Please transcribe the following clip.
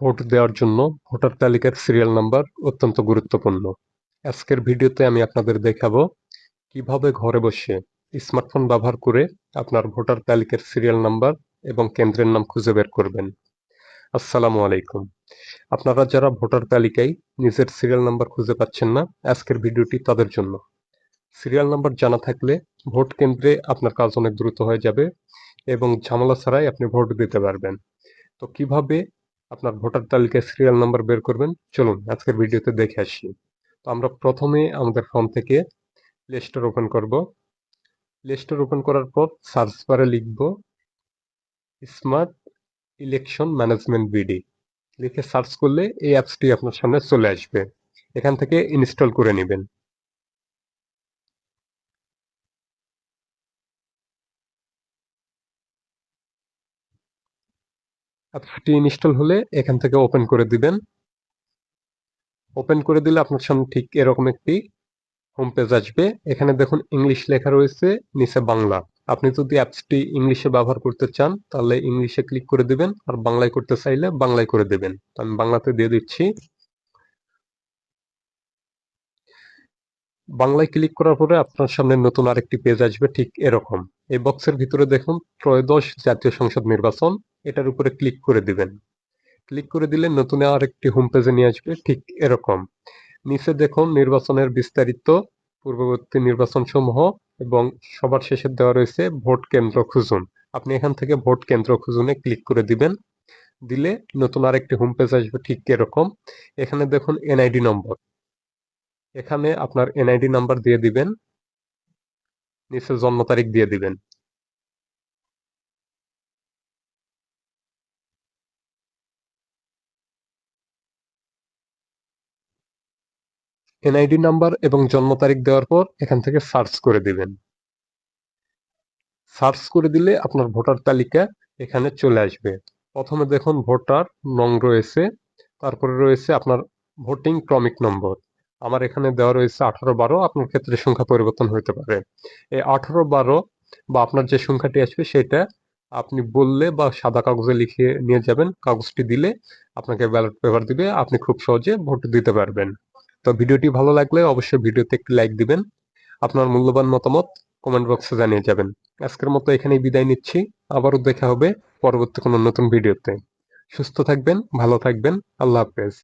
Vote দেওয়ার জন্য voter তালিকার সিরিয়াল নাম্বার অত্যন্ত গুরুত্বপূর্ণ। আজকের ভিডিওতে আমি আপনাদের দেখাবো কীভাবে ঘরে বসে স্মার্টফোন ব্যবহার করে আপনার ভোটার তালিকার সিরিয়াল নাম্বার এবং কেন্দ্রের নাম খুঁজে বের করবেন। আসসালামু আলাইকুম। আপনারা যারা ভোটার তালিকায় নিজের সিরিয়াল নাম্বার খুঁজে পাচ্ছেন না, আজকের ভিডিওটি তাদের জন্য। সিরিয়াল নাম্বার জানা থাকলে ভোট কেন্দ্রে আপনার কাজ অনেক দ্রুত হয়ে যাবে এবং ঝামেলা ছাড়াই আপনি ভোট দিতে পারবেন। তো কীভাবে আপনার ভোটার তালিকায় সিরিয়াল নাম্বার বের করবেন। চলুন, আজকের ভিডিওতে দেখে আসি। তো আমরা প্রথমে আমাদের ফোন থেকে প্লে স্টোর ওপেন করব। প্লে স্টোর ওপেন করার পর সার্চ বারে লিখব স্মার্ট ইলেকশন ম্যানেজমেন্ট বিডি লিখে সার্চ করলে এই অ্যাপসটি আপনার সামনে চলে আসবে। এখান থেকে ইনস্টল করে নেবেন। অ্যাপসটি ইনস্টল হলে এখান থেকে ওপেন করে দিবেন। ওপেন করে দিলে আপনার সামনে ঠিক এরকম একটি হোম পেজ আসবে। এখানে দেখুন ইংলিশ লেখা রয়েছে, নিচে বাংলা। আপনি যদি অ্যাপসটি ইংলিশে ব্যবহার করতে চান, তাহলে ইংলিশে ক্লিক করে দিবেন, আর বাংলায় করতে চাইলে বাংলায় করে দেবেন। আমি বাংলাতে দিয়ে দিচ্ছি। বাংলায় ক্লিক করার পরে আপনার সামনে নতুন আরেকটি পেজ আসবে, ঠিক এরকম। এই বক্সের ভিতরে দেখুন ত্রয়োদশ জাতীয় সংসদ নির্বাচন। এটার উপরে ক্লিক করে দিবেন। ক্লিক করে দিলে নতুন আরেকটি হোম পেজে নিয়ে আসবে, ঠিক এরকম। নিচে দেখুন নির্বাচনের বিস্তারিত, পূর্ববর্তী নির্বাচন সমূহ এবং সবার শেষে দেওয়া রয়েছে ভোট কেন্দ্র খুঁজুন। আপনি এখান থেকে ভোট কেন্দ্র খুঁজুনে ক্লিক করে দিবেন। দিলে নতুন আরেকটি হোম পেজ আসবে, ঠিক এরকম। এখানে দেখুন এনআইডি নম্বর এখানে আপনার এনআইডি নাম্বার দিয়ে দিবেন। নিচে জন্ম তারিখ দিয়ে দিবেন। এনআইডি নাম্বার এবং জন্ম তারিখ দেওয়ার পর এখান থেকে সার্চ করে দিবেন। সার্চ করে দিলে আপনার ভোটার তালিকা এখানে চলে আসবে। প্রথমে দেখুন ভোটার নং রয়েছে, তারপরে রয়েছে আপনার ভোটিং ক্রমিক নম্বর। আমার এখানে দেওয়া রয়েছে আঠারো বারো, আপনার ক্ষেত্রে সংখ্যা পরিবর্তন হতে পারে। এই আঠারো বারো বা আপনার যে সংখ্যাটি আসবে সেটা আপনি বললে বা সাদা কাগজে লিখে নিয়ে যাবেন, কাগজটি দিলে আপনাকে ব্যালট পেপার দিবে, আপনি খুব সহজে ভোট দিতে পারবেন। তো ভিডিওটি ভালো লাগলে অবশ্যই ভিডিওতে একটি লাইক দিবেন। আপনার মূল্যবান মতামত কমেন্ট বক্সে জানিয়ে যাবেন। আজকের মতো এখানেই বিদায় নিচ্ছি। আবারও দেখা হবে পরবর্তী কোনো নতুন ভিডিওতে। সুস্থ থাকবেন, ভালো থাকবেন। আল্লাহ হাফেজ।